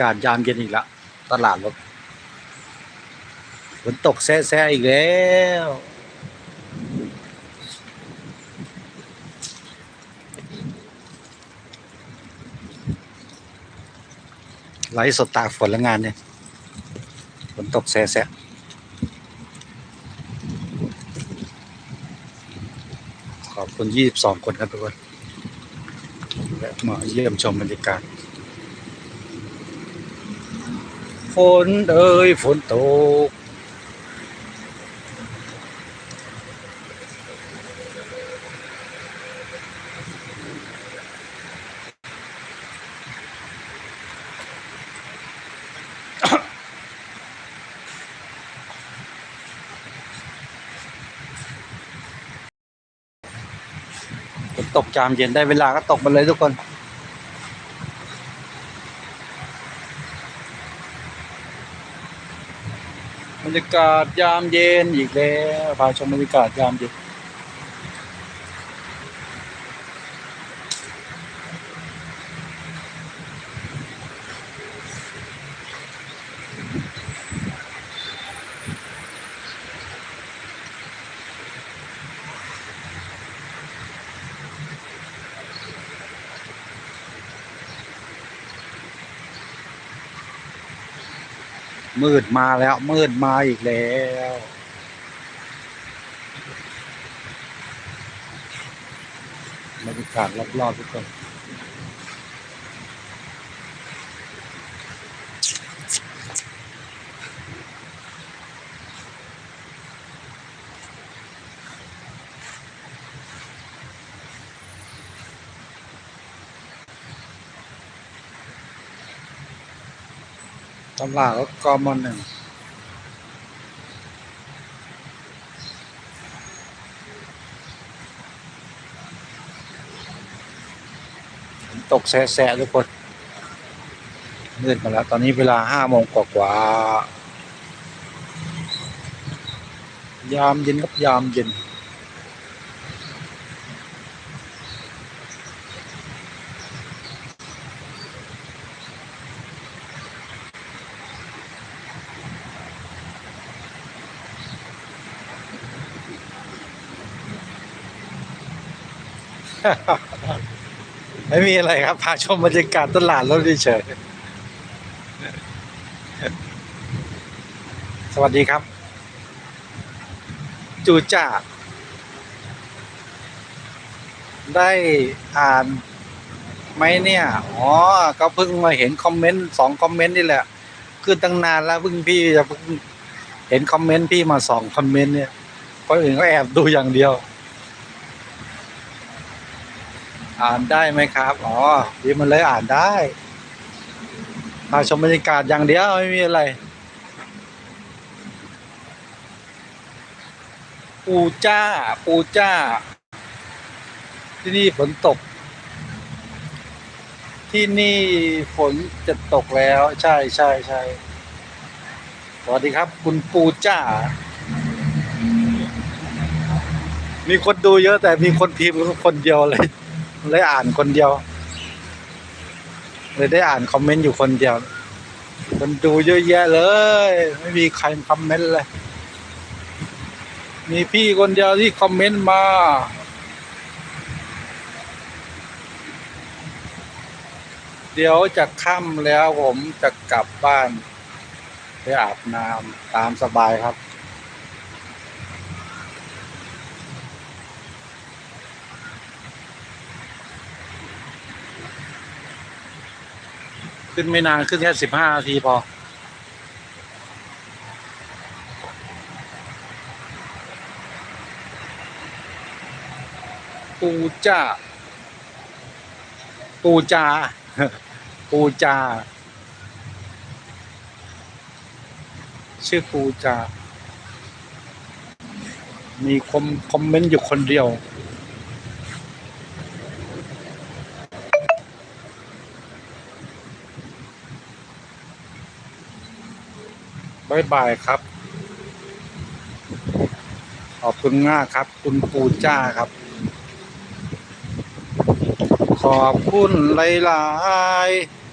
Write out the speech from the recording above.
การยามเย็นอีกละตลาดรถฝนตกแซ่แซ่อีกแล้วไลฟ์สดตากฝนแล้วงานเนี่ยฝนตกแซ่แซ่ขอบคุณยี่สิบสองคนครับทุกคนและมาเยี่ยมชมบรรยากาศ ฝนเอ้ยฝนตก ฝนตกจามเย็นได้เวลาก็ตกมาเลยทุกคน รรยากาศยามเย็นอีกแล้วพาชมบรรยากาศยามเย็น มืดมาแล้วมืดมาอีกแล้วบรรยากาศรอบๆทุกคน ตลาดก็กมหนึ่งตกแสะๆทุกคนมืดมาแล้ว ตอนนี้เวลาห้าโมงกว่าๆยามเย็นครับยามเย็น ไม่มีอะไรครับ พาชมบรรยากาศตลาดรถเฉยสวัสดีครับ จูจ่าได้อ่านไหมเนี่ย อ๋อ ก็เพิ่งมาเห็นคอมเมนต์สองคอมเมนต์นี่แหละ คือตั้งนานแล้วเพิ่งพี่จะเพิ่งเห็นคอมเมนต์พี่มาสองคอมเมนต์เนี่ยคนอื่นก็แอบดูอย่างเดียว อ่านได้ไหมครับ อ๋อดีมันเลยอ่านได้มาชมบรรยากาศอย่างเดียวไม่มีอะไรปูจ้า ปูจ้า ที่นี่ฝนตก ที่นี่ฝนจะตกแล้ว ใช่ใช่ใช่สวัสดีครับ คุณปูจ้า มีคนดูเยอะแต่มีคนพิมพ์คนเดียวเลย เลยอ่านคนเดียว เลยได้อ่านคอมเมนต์อยู่คนเดียว คนดูเยอะแยะเลย ไม่มีใครคอมเมนต์เลย มีพี่คนเดียวที่คอมเมนต์มาเดี๋ยวจะค่ำแล้วผมจะกลับบ้าน ไปอาบน้ำตามสบายครับ ขึ้นไม่นานขึ้นแค่สิบห้านาทีพอ ปูจ้าปูจา ปูจา ชื่อปูจา มีคอมคอมเมนต์อยู่คนเดียว บายบายครับ ขอบคุณมากครับ คุณปูจ้าครับ ขอบคุณหลาย ๆ